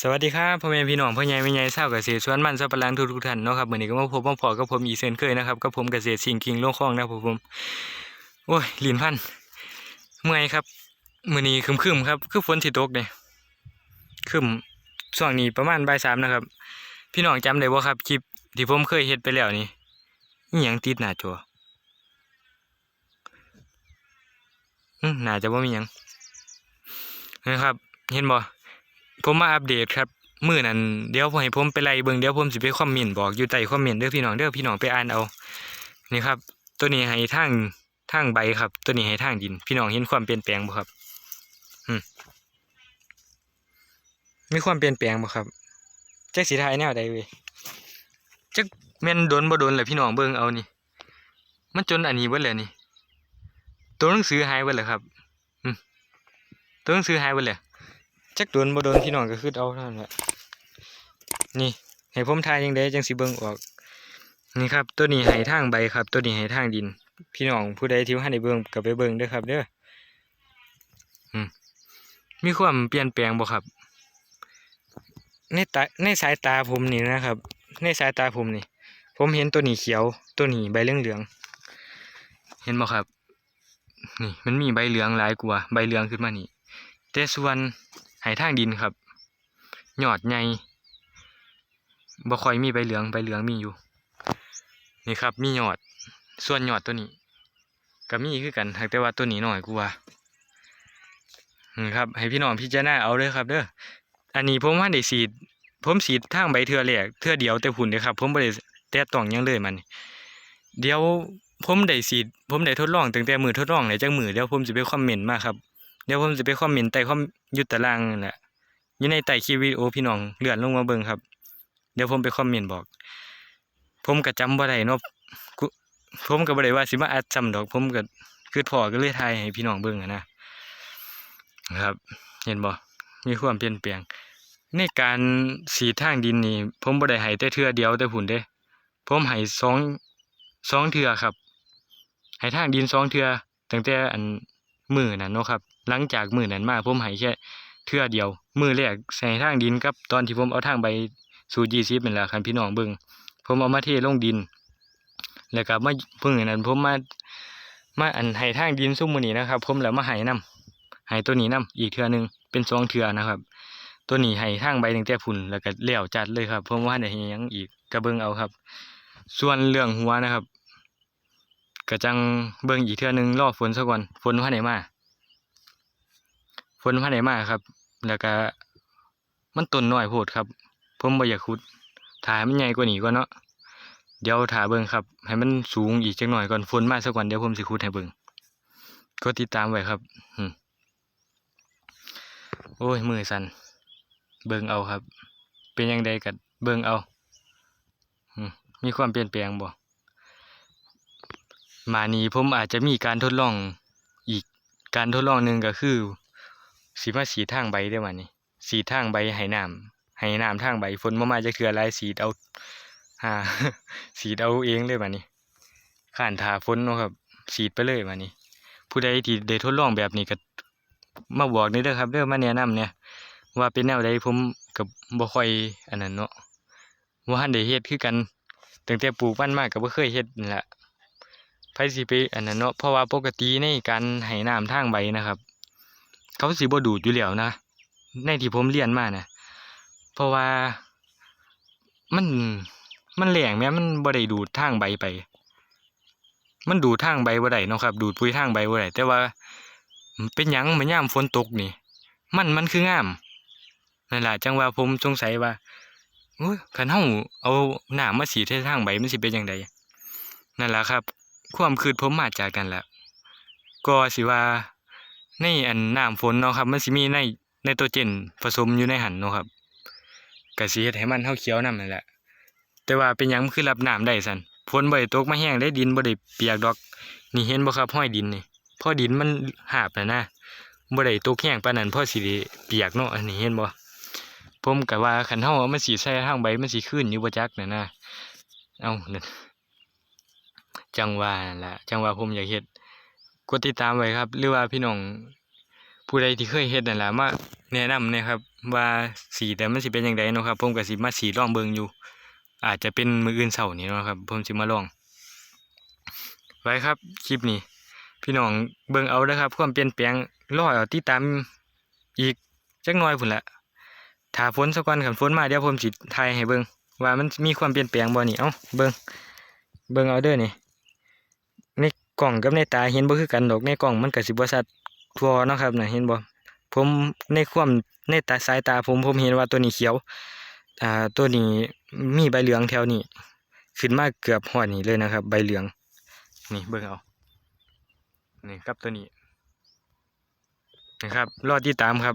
สวัสดีครับพ่อแม่พี่น้องพ่อใหญ่แม่ใหญ่ชาวเกษตรสวนมันสับปะหลังทุกๆท่านเนาะครับมื้อนี้ก็มาพบมาพอกับผมอีเช่นเคยนะครับกับผมเกษตรสิงคิงโลกคลองนะครับผมโอ้ยลินพันเมื่อยครับมื้อนี้ครึมๆครับคือฝนสิตกเนี่ยคึมช่วงนี้ประมาณบ่ายสามนะครับ พี่น้องจำได้บ่ครับคลิปที่ผมเคยเฮ็ดไปแล้วนี่อีหยังติดหน้าจออืมน่าจะบ่ามียังนะครับ เห็นบ่ ผมมาอัปเดตครับมื้อนั้นเดี๋ยวผมให้ผมไปไล่เบิ่งเดี๋ยวผมสิไปคอมเมนต์บอกอยู่ใต้คอมเมนต์เด้อพี่น้องเด้อพี่น้องไปอ่านเอานี่ครับ ตัวนี้ให้ทางทางใบครับ ตัวนี้ให้ทางดิน พี่น้องเห็นความเปลี่ยนแปลงบ่ครับอืมมีความเปลี่ยนแปลงบ่ครับจักสิทยแนวใดเว้ยจักแม่นโดนบ่โดนแหละพี่น้องเบิ่งเอานี่มันจนอันนี้เบิดแล้วนี่ตัวหนังสือหายเบิดแล้วครับอืมตัวหนังสือหายเบิดแล้ว จักโดนบ่โดนพี่น้องก็คือเอาเท่านั้นแหละนี่ให้ผมทายยังไดจังสิเบิ่งออก นี่ครับ ตัวนี้ให้ทางใบครับ ตัวนี้ให้ทางดิน พี่น้องผู้ใดที่ว่าได้เบิ่งก็ไปเบิ่งเด้อครับ เด้ออืมมีความเปลี่ยนแปลงบ่ครับ ในตาในสายตาผมนี่นะครับ ในสายตาผมนี่ ผมเห็นตัวนี้เขียว ตัวนี้ใบเหลืองๆเห็นบ่ครับ นี่มันมีใบเหลืองหลายกว่า ใบเหลืองขึ้นมานี่แต่ส่วน ไหทางดินครับหยอดใหญ่บ่ค่อยมีใบเหลืองใบเหลืองมีอยู่ นี่ครับมีหยอดส่วนหยอดตัวนี้ก็มีคือกันหากแต่ว่าตัวนี้น้อยกว่านี่ครับให้พี่น้องพิจารณาเอาเลยครับเด้ออันนี้ผมว่าได้สีดผมสีดทางใบเทือแรกเทือเดียวแต่ผุนเด้อครับ ผมบ่ได้แตะต้องยังเลยมัน เดี๋ยวผมได้สีดผมได้ทดลองตั้งแต่มือทดลองไหนจังมือเดี๋ยวผมสิไปคอมเมนต์มาครับ เดี๋ยวผมจะไปคอมเมนต์ใต้คอมยุตตารางนั่นแหละอยู่ในใต้คลิปวิดีโอพี่น้องเลื่อนลงมาเบิ่งครับ เดี๋ยวผมไปคอมเมนต์บอก ผมก็จำบ่ได้เนาะกูผมก็บ่ได้ว่าสิมาอัดจำดอก ผมก็คือพอก็เลยถ่ายให้พี่น้องเบิ่งนะนะครับ เห็นบ่มีความเปลี่ยนแปลงในการสีทางดินนี่ผมบ่ได้ให้แต่เทื่อเดียวแต่ผุนเด้ผมให้สองสองเทื่อครับให้ทางดินสองเทื่อตั้งแต่อัน มือนั้นเนาะครับ หลังจากมือนั้นมาผมให้แค่เทื่อเดียว มือแรกใส่ทางดินกับตอนที่ผมเอาทางใบสูตรยี่สิบเป็นแหละคันพี่น้องเบิ่งผมเอามาเทลงดิน แล้วก็มาเพิ่งนั้นผมมามาอันให้ทางดินซุ่มมือนี้นะครับ ผมแล้วมาให้นํให้ตัวนี้นํอีกเทื่อหนึงเป็นสองเทื่อนะครับ ตัวนี้ให้ทางใบตั้งแต่พุ่นแล้วก็เลี้ยวจัดเลยครับผมว่าได้ให้หยังอีกก็เบิ่งเอาครับ ส่วนเรื่องหัวนะครับ ก็จังเบิ่งอีกเทื่อหนึงรอฝนซะก่อนฝนว่าได้มาฝนพันไหนมาครับ แล้วก็มันต้นน้อยโพดครับผมบ่อยากขุดถ่ายมันใหญ่กว่านี้ก่อนเนาะเดี๋ยวถ่าเบิ่งครับ ให้มันสูงอีกจักหน่อยก่อนฝนมาสักวันเดี๋ยวผมสิขุดให้เบิ่งก็ติดตามไว้ครับโอ้ยมือสั่นเบิ่งเอาครับ เป็นยังไงกัเบิ่งเอามีความเปลี่ยนแปลงบ่ มานี้ผมอาจจะมีการทดลองอีกการทดลองหนึ่งก็คือสีมาสีทางใบได้อวันนี้สีทางใบให้น้ำให้น้ำทางใบฝนมามาจะเคืออะไรสีเอาหาสีเอาเองเลยวันนี้ข้านทาฝนเนาะครับ สีไปเลยวันนี้ผู้ใดที่ได้ทดลองแบบนี้ก็มาบอกนี่เด้อครับเด้อมาแนะนำเนี่ย ว่าเป็นแนวใดผมกับบ่ค่อยอันนั้นเนาะว่าหันได้เฮ็ดคือกันตั้งแต่ปลูกมันมากก็บ่เคยเฮ็ดนี่แหละ ไผสิไปอันนั้นเนาะเพราะว่าปกติในการให้น้ำทางใบนะครับ เขาสิบ่ดูดอยู่แล้วนะ ในที่ผมเรียนมานะเพราะว่ามันมันแหลงแม้มันบ่ได้ดูดทางใบไป มันดูดทางใบบ่ได้เนาะครับ ดูดปุ๋ยทางใบบ่ได้แต่ว่า เป็นหยังมันยามฝนตกนี่ มันมันคืองามนั่นแหละจังว่าผมสงสัยว่าโอ้ยคันเฮาเอาหน้ำมาสีดให้ทางใบมันสิเป็นจังไดนั่นแหละครับ ความคิดผมมาจากนั่นแหละก็สิว่าในอันน้ำฝนเนาะครับ มันสิมีในไนโตรเจนผสมอยู่ในหันเนาะครับก็สิเฮ็ดให้มันเฮาเขียวนํนั่นแหละ แต่ว่าเป็นหยังมันคือรับน้ำได้ซั่นฝนบ่ได้ตกมาแห้งได้ดินบ่ได้เปียกดอก นี่เห็นบ่ครับห้อยดินนี่พอดินมันหาบน่ะนะบ่ได้ตกแห้งปานนั้นพอสิได้เปียกเนาะอันนี้เห็นบ่ผมก็ว่าคันเฮาเอามันสิใส่ทางใบมันสิขึ้นอยู่บ่จักน่ะนะเอ้านั่น จังว่านั่นละจังว่าผมอยากเฮ็ดกดติดตามไว้ครับ หรือว่าพี่น้องผู้ใดที่เคยเฮ็ดนั่นแหละมาแนะนำนะครับว่าสีแต่มันสิเป็นจังไดเนาะครับผมก็สิมาสีลองเบิ่งอยู่ อาจจะเป็นมืออื่นเช้านี้เนาะครับผมสิมาลอง ไว้ครับคลิปนี้ พี่น้องเบิ่งเอาเด้ครับความเปลี่ยนแปลงรอเอาติดตามอีกจักน่อยพุ่นละถ้าฝนสักวันคันฝนมาเดี๋ยวผมสิถ่ายให้เบิ่งว่ามันมีความเปลี่ยนแปลงบ่นี่เอ้าเบิ่งเบิ่งเอาเด้อนี่ กล่องกับในตาเห็นบ่คือกันดอกในกล่องมันก็สิบ่ชัดทั่วเนาะครับน่ะเห็นบ่ผมในความในตาสายตาผมผมเห็นว่าตัวนี้เขียวอ่าตัวนี้มีใบเหลืองแถวนี้ขึ้นมาเกือบฮอดนี่เลยนะครับ ใบเหลือง นี่เบิ่งเอานี่ครับตัวนี้นะครับรอติดตามครับ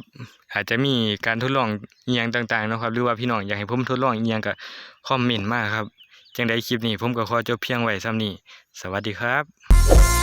อาจจะมีการทดลองเอียงต่างๆนะครับ หรือว่าพี่น้องอยากให้ผมทดลองเอียงก็คอมเมนต์มากครับ จังใดคลิปนี้ผมก็ขอจบเพียงไว้ซ้ำนี้ สวัสดีครับ